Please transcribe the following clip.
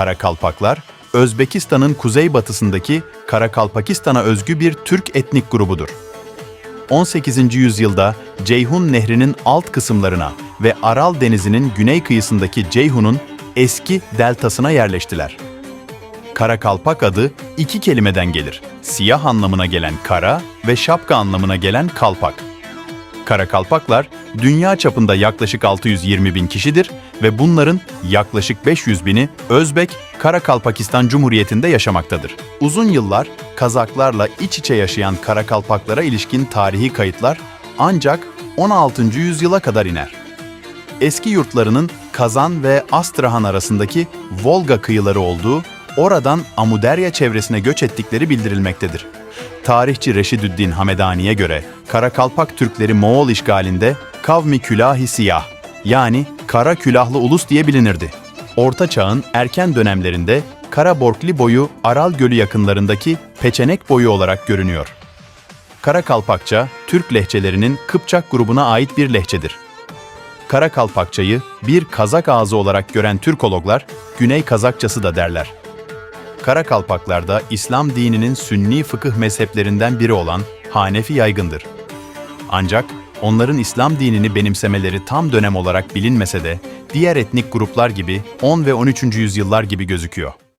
Karakalpaklar, Özbekistan'ın kuzeybatısındaki Karakalpakistan'a özgü bir Türk etnik grubudur. 18. yüzyılda Ceyhun Nehri'nin alt kısımlarına ve Aral Denizi'nin güney kıyısındaki Ceyhun'un eski deltasına yerleştiler. Karakalpak adı iki kelimeden gelir. Siyah anlamına gelen kara ve şapka anlamına gelen kalpak. Karakalpaklar dünya çapında yaklaşık 620 bin kişidir ve bunların yaklaşık 500 bini Özbek, Karakalpakistan Cumhuriyeti'nde yaşamaktadır. Uzun yıllar Kazaklarla iç içe yaşayan Karakalpaklara ilişkin tarihi kayıtlar ancak 16. yüzyıla kadar iner. Eski yurtlarının Kazan ve Astrahan arasındaki Volga kıyıları olduğu, oradan Amuderya çevresine göç ettikleri bildirilmektedir. Tarihçi Reşidüddin Hamedani'ye göre Karakalpak Türkleri Moğol işgalinde Kavmi Külahi Siyah yani Kara Külahlı Ulus diye bilinirdi. Orta Çağ'ın erken dönemlerinde Karaborkli boyu Aral Gölü yakınlarındaki Peçenek boyu olarak görünüyor. Karakalpakça, Türk lehçelerinin Kıpçak grubuna ait bir lehçedir. Karakalpakçayı bir Kazak ağzı olarak gören Türkologlar, Güney Kazakçası da derler. Karakalpaklarda İslam dininin Sünni fıkıh mezheplerinden biri olan Hanefi yaygındır. Ancak onların İslam dinini benimsemeleri tam dönem olarak bilinmese de diğer etnik gruplar gibi 10 ve 13. yüzyıllar gibi gözüküyor.